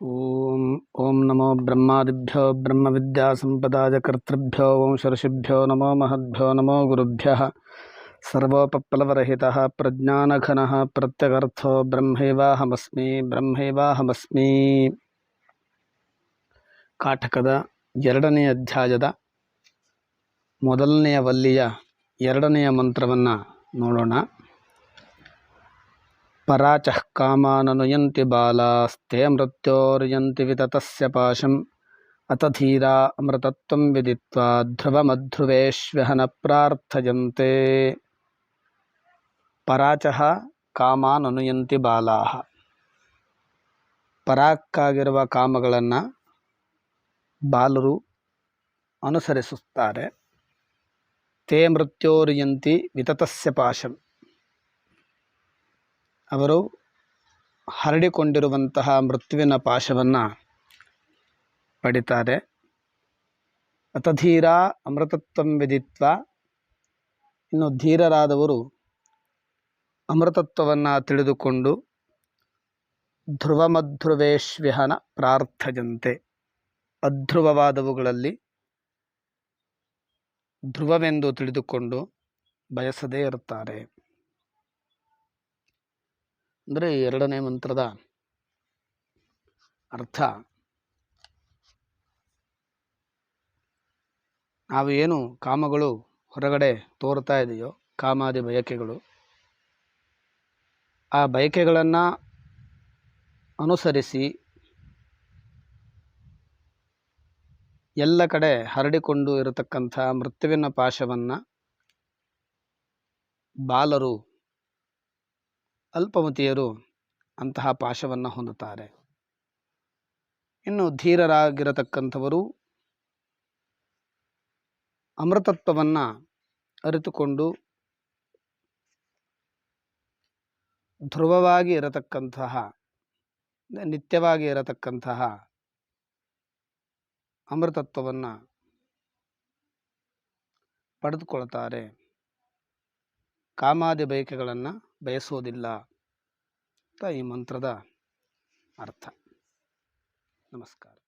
ಓಂ ಓಂ ನಮೋ ಬ್ರಹ್ಮಾದಿಭ್ಯೋ ಬ್ರಹ್ಮವಿದ್ಯಾಸಂಪದಾಯ ಕರ್ತೃಭ್ಯೋ ವಂಶರ್ಷಿಭ್ಯೋ ನಮೋ ಮಹದ್ಭ್ಯೋ ನಮೋ ಗುರುಭ್ಯ ಸರ್ವೋಪಪ್ಲವರಹಿತಃ ಪ್ರಜ್ಞಾನಘನಃ ಪ್ರತ್ಯಗರ್ಥೋ ಬ್ರಹ್ಮೈವಾಹಮಸ್ಮಿ ಬ್ರಹ್ಮೈವಾಹಮಸ್ಮಿ ಕಾಟಕದ ಎರಡನೇ ಅಧ್ಯಾಯದ ಮೊದಲನೆಯ ವಲ್ಲಿಯ ಎರಡನೆಯ ಮಂತ್ರವನ್ನು ನೋಡೋಣ. ಪರಾಚಃ ಕಾಮಾನನುಯಂತಿ ಬಾಲಾಸ್ತೆ ಮೃತ್ಯೋರ್ಯಂತಿ ವಿತತಸ್ಯ ಪಾಶಂ ಅತ ಧೀರಾ ಅಮೃತತ್ವಂ ವಿದಿತ್ವಾ ಧ್ರುವಮಧ್ರುವೇಶ್ವ್ಯಹನ ಪ್ರಾರ್ಥಯಂತೆ ಪರಾಚಃ ಕಾಮಾನನುಯಂತಿ ಬಾಲಾಹ ಪರಾಕ್ಕಾಗಿರುವ ಕಾಮಗಳನ್ನು ಬಾಲರು ಅನುಸರಿಸುತ್ತಾರೆ। ತೇ ಮೃತ್ಯೋರ್ಯಂತಿ ವಿತತಸ್ಯ ಪಾಶಂ। ಅವರು ಹರಡಿಕೊಂಡಿರುವಂತಹ ಮೃತ್ಯುವಿನ ಪಾಶವನ್ನು ಪಡಿತಾರೆ. ಅತಧೀರ ಅಮೃತತ್ವಂ ವಿಧಿತ್ವ. ಇನ್ನು ಧೀರರಾದವರು ಅಮೃತತ್ವವನ್ನು ತಿಳಿದುಕೊಂಡು ಧ್ರುವಮಧ್ರುವೇಶ್ವ್ಯಹನ ಪ್ರಾರ್ಥಯಂತೆ ಅಧ್ರುವವಾದವುಗಳಲ್ಲಿ ಧ್ರುವವೆಂದು ತಿಳಿದುಕೊಂಡು ಬಯಸದೇ ಇರುತ್ತಾರೆ. ಅಂದರೆ ಎರಡನೇ ಮಂತ್ರದ ಅರ್ಥ. ನಾವು ಏನು ಕಾಮಗಳು ಹೊರಗಡೆ ತೋರ್ತಾ ಇದೆಯೋ, ಕಾಮಾದಿ ಬಯಕೆಗಳು, ಆ ಬಯಕೆಗಳನ್ನು ಅನುಸರಿಸಿ ಎಲ್ಲ ಕಡೆ ಹರಡಿಕೊಂಡು ಇರತಕ್ಕಂಥ ಮೃತ್ಯುವಿನ ಪಾಶವನ್ನು ಬಾಲರು ಅಲ್ಪಮತಿಯರು ಅಂತಹ ಪಾಶವನ್ನು ಹೊಂದುತ್ತಾರೆ. ಇನ್ನು ಧೀರರಾಗಿರತಕ್ಕಂಥವರು ಅಮೃತತ್ವವನ್ನು ಅರಿತುಕೊಂಡು ಧ್ರುವವಾಗಿ ಇರತಕ್ಕಂತಹ ನಿತ್ಯವಾಗಿ ಇರತಕ್ಕಂತಹ ಅಮೃತತ್ವವನ್ನು ಪಡೆದುಕೊಳ್ತಾರೆ. ಕಾಮಾದಿ ಬಯಕೆಗಳನ್ನು ಬಯಸೋದಿಲ್ಲ ಅಂತ ಈ ಮಂತ್ರದ ಅರ್ಥ. ನಮಸ್ಕಾರ.